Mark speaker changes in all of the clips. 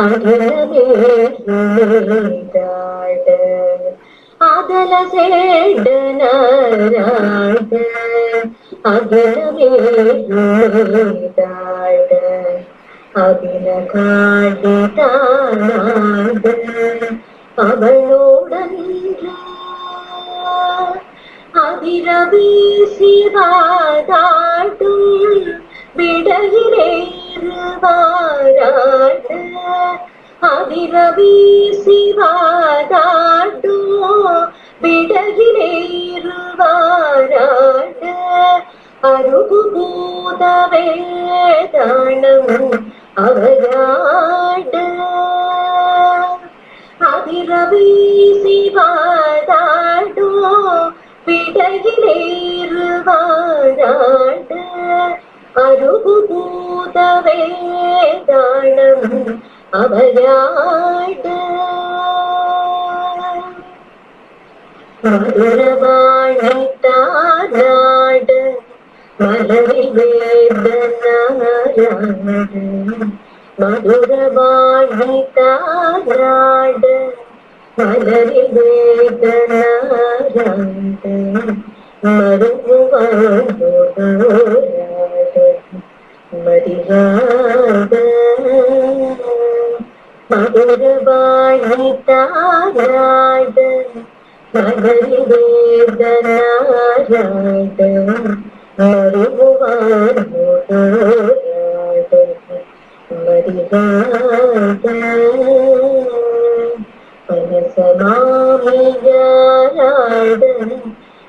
Speaker 1: பவோ ஓம்
Speaker 2: அதல சேடனாராட அகலமேடாட அதல சேடனாராட அகில அவளோடன்று அதிரவி சிவாதாட்டும் விடையிலேறுவாராட்டு அதிரவி சிவாதாட்டும் விடையிலேறுவாராட்டு அருகு பூத வேதாளம் அவராட அதிரவி சிவாதாடோ விடையிலேறுவாராட அருபூத வேதாளம் அவராட மதுரவாழை தாராட மலரில் வேதனாராட மதுர வாழ்வை தாராட மலரில் வேதனாராட மருங்குவாழோட மதியாட மதுர வாழ்வை தாராட மலரில் வேதனாராட மருங்குவாழோட மரியாத பரசமாமியாராட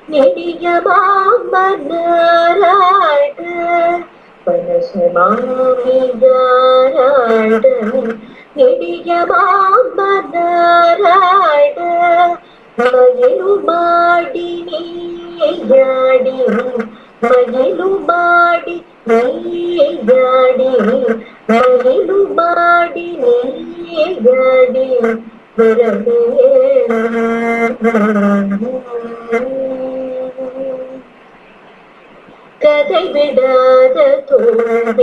Speaker 2: நெடிய மாமனாராட பரசமாமியாராட நெடிய மாமனாராட மயிலு மாடி நீயாடி மயிலு மாடி நீயாடி மயிலு மாடி நீயாடி கதை விடாத தோல்வேன்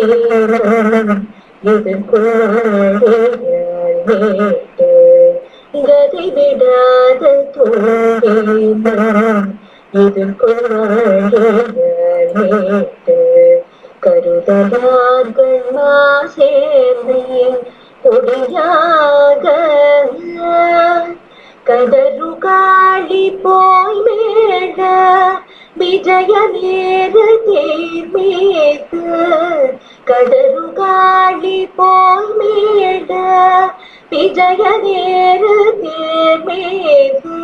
Speaker 2: இது குழந்தையாட்டு கதை விடாத தோல்வேன் இது குழந்தையாட்டு கருதலார்கள் சேர்ந்தேன் கொடியாக கதரு போய் மேட விஜய நேரு தேர்மேத்து கதரு காளி போய் மேட விஜய நேரு தேர்மேத்து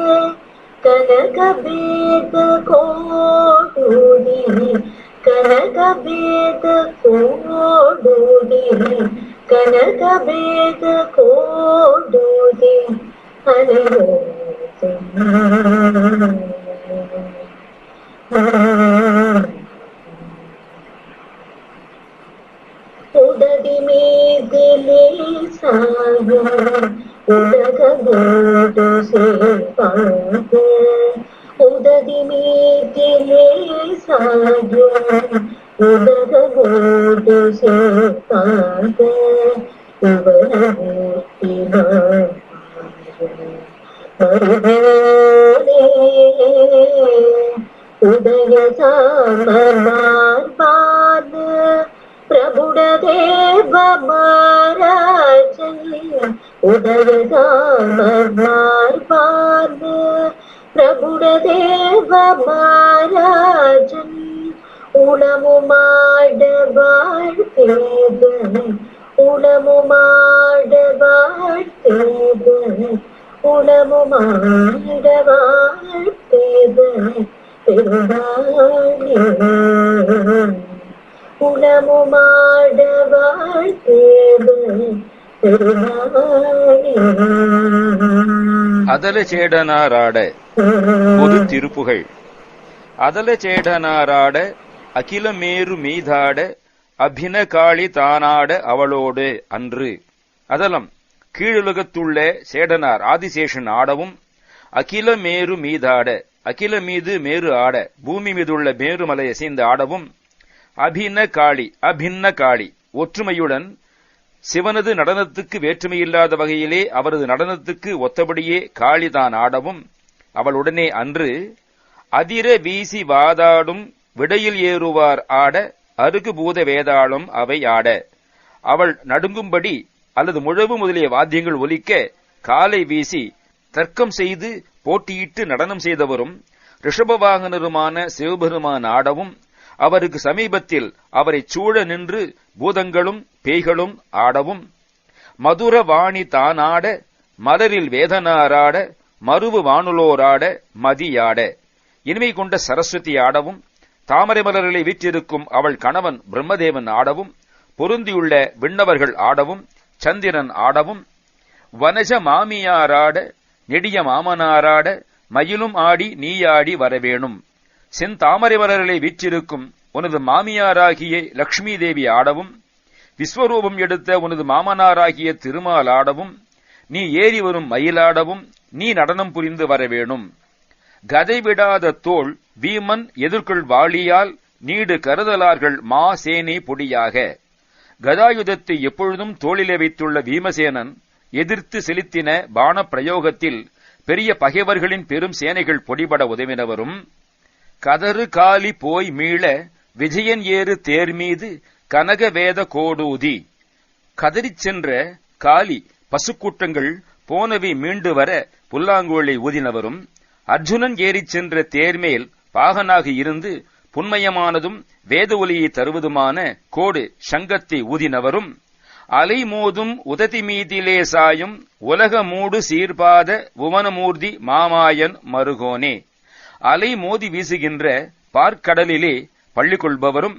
Speaker 2: கனக வேத கோடுதி கனக வேத கோடுதி உதய சாமர்பான பிரபுட தேவ உதய சாமர்பான பிரபுட தேவ மகாராஜன் வாழ்த்தேவன் உளமுமாட வாழ்த்தேவன் உளமுமாட வாழ்த்தேவன் பெருமானே வாழ்த்தேவன்
Speaker 3: அதல சேடனாராட பொது திருப்புகள். அதல சேடனாராட அகிலமேரு மீதாட அபின காளி தானாட அவளோடு அன்று. அதலம் கீழுலகத்துள்ள சேடனார் ஆதிசேஷன் ஆடவும் அகில மேரு மீதாட அகில மீது மேரு ஆட பூமி மீதுள்ள மேருமலை அசைந்து ஆடவும் அபின காளி அபின்ன காளி ஒற்றுமையுடன் சிவனது நடனத்துக்கு வேற்றுமையில்லாத வகையிலே அவரது நடனத்துக்கு ஒத்தபடியே காளிதான் ஆடவும் அவளுடனே அன்று அதிர வீசி வாதாடும் விடையில் ஏறுவார் ஆட அருகு பூத வேதாளம் அவை ஆட. அவள் நடுங்கும்படி அல்லது முழவு முதலிய வாத்தியங்கள் ஒலிக்க காலை வீசி தர்க்கம் செய்து போட்டியிட்டு நடனம் செய்தவரும் ரிஷபவாகனருமான சிவபெருமான் ஆடவும் அவருக்கு சமீபத்தில் அவரைச் சூழ நின்று பூதங்களும் பேய்களும் ஆடவும். மதுர வாணி தானாட மலரில் வேதனாராட மருவு வானுலோராட மதியாட இனிமை கொண்ட சரஸ்வதி ஆடவும் தாமரை மலர்களை வீற்றிருக்கும் அவள் கணவன் பிரம்மதேவன் ஆடவும் பொருந்தியுள்ள விண்ணவர்கள் ஆடவும் சந்திரன் ஆடவும் வனஜ மாமியாராட நெடிய மாமனாராட மயிலும் ஆடி நீயாடி வரவேணும். செந்தாமரை மலர்களை வீற்றிருக்கும் உனது மாமியாராகிய லக்ஷ்மி தேவி ஆடவும் விஸ்வரூபம் எடுத்த உனது மாமனாராகிய திருமால் ஆடவும் நீ ஏறி வரும் மயிலாடவும் நீ நடனம் புரிந்து வரவேணும். கதை விடாத தோள் வீமன் எதிர்கொள் வாளியால் நீடு கருதலார்கள் மா சேனை பொடியாக. கதாயுதத்தை எப்பொழுதும் தோளிலே வைத்துள்ள வீமசேனன் எதிர்த்து செலுத்தின பான பிரயோகத்தில் பெரிய பகைவர்களின் பெரும் சேனைகள் பொடிபட உதவினவரும் கதறு காலி போய் மீள விஜயன் ஏறு தேர் மீது கனகவேத கோடூதி. கதறிச் சென்ற காலி பசுக்கூட்டங்கள் போனவை மீண்டு வர புல்லாங்குழலை ஊதினவரும் அர்ஜுனன் ஏறிச் சென்ற தேர்மேல் பாகனாக இருந்து புன்மயமானதும் வேத ஒலியை தருவதுமான கோடு சங்கத்தை ஊதினவரும் அலை மோதும் உததி மீதிலே சாயும் உலக மூடு சீர்பாத புவனமூர்த்தி மாமாயன் மருகோனே. அலை மோதி வீசுகின்ற பார்க்கடலிலே பள்ளி கொள்பவரும்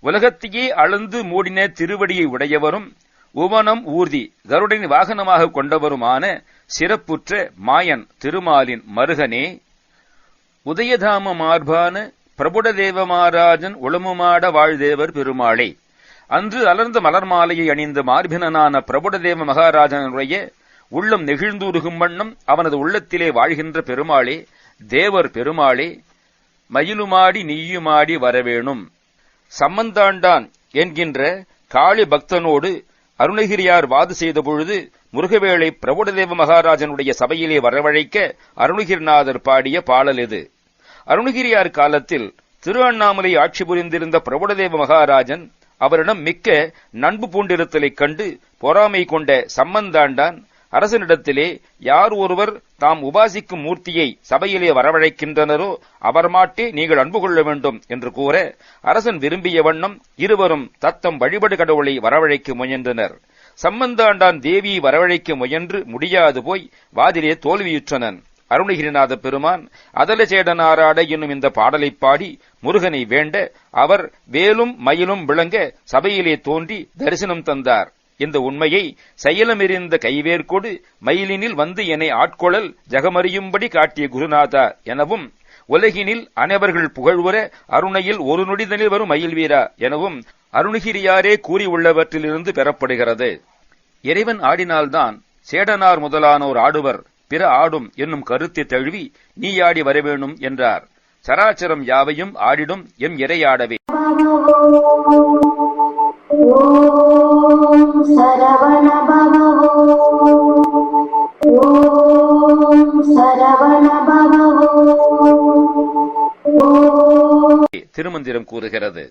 Speaker 3: உலகத்தையே அளந்து மூடின திருவடியை உடையவரும் உவனம் ஊர்தி கருடனின் வாகனமாக கொண்டவருமான சிறப்புற்ற மாயன் திருமாலின் மருகனே உதயதாம மார்பான பிரபுடதேவ மாராஜன் உளமுமாட வாழ்தேவர் பெருமாளே. அன்று அலர்ந்த மலர் மாலையை அணிந்த மார்பினனான பிரபுடதேவ மகாராஜனுடைய உள்ளம் நெகிழ்ந்தூருகும் வண்ணம் அவனது உள்ளத்திலே வாழ்கின்ற பெருமாளே தேவர் பெருமாளே மயிலுமாடி நீயுமாடி வரவேணும். சம்மந்தாண்டான் என்கின்ற காளி பக்தனோடு அருணகிரியார் வாது செய்த பொழுது முருகவேளை பிரபுடதேவ மகாராஜனுடைய சபையிலே வரவழைக்க அருணகிரிநாதர் பாடிய பாடல் இது. அருணகிரியார் காலத்தில் திரு அண்ணாமலை ஆட்சி புரிந்திருந்த பிரபுடதேவ மகாராஜன் அவரிடம் மிக்க நண்பு பூண்டிருத்தலைக் கண்டு பொறாமை கொண்ட சம்மந்தாண்டான் அரசனிடத்திலே யார் ஒருவர் தாம் உபாசிக்கும் மூர்த்தியை சபையிலே வரவழைக்கின்றனரோ அவர் மாட்டே நீங்கள் அன்பு கொள்ள வேண்டும் என்று கூற அரசன் விரும்பிய வண்ணம் இருவரும் தத்தம் வழிபடு கடவுளை வரவழைக்க முயன்றனர். சம்பந்தாண்டான் தேவியை வரவழைக்க முயன்று முடியாது போய் வாதிலே தோல்வியுற்றனன். அருணகிரிநாத பெருமான் அதலச்சேடனாராட என்னும் இந்த பாடலைப் பாடி முருகனை வேண்ட அவர் வேலும் மயிலும் விளங்க சபையிலே தோன்றி தரிசனம் தந்தார். இந்த உண்மையை செயலமெறிந்த கைவேற்கொடு மயிலினில் வந்து என்னை ஆட்கொளல் ஜகமறியும்படி காட்டிய குருநாதா எனவும் உலகினில் அனைவர்கள் புகழ்வுற அருணையில் ஒரு நொடிதனில் வரும் மயில் வீரா எனவும் அருணகிரியாரே கூறியுள்ளவற்றிலிருந்து பெறப்படுகிறது. இறைவன் ஆடினால்தான் சேடனார் முதலானோர் ஆடுவர் பிற ஆடும் என்னும் கருத்தை தழுவி நீயாடி வரவேணும் என்றார். சராச்சரம் யாவையும் ஆடிடும் எம் இறையாடவே. சாஸ்திரம் கூறுகிறது.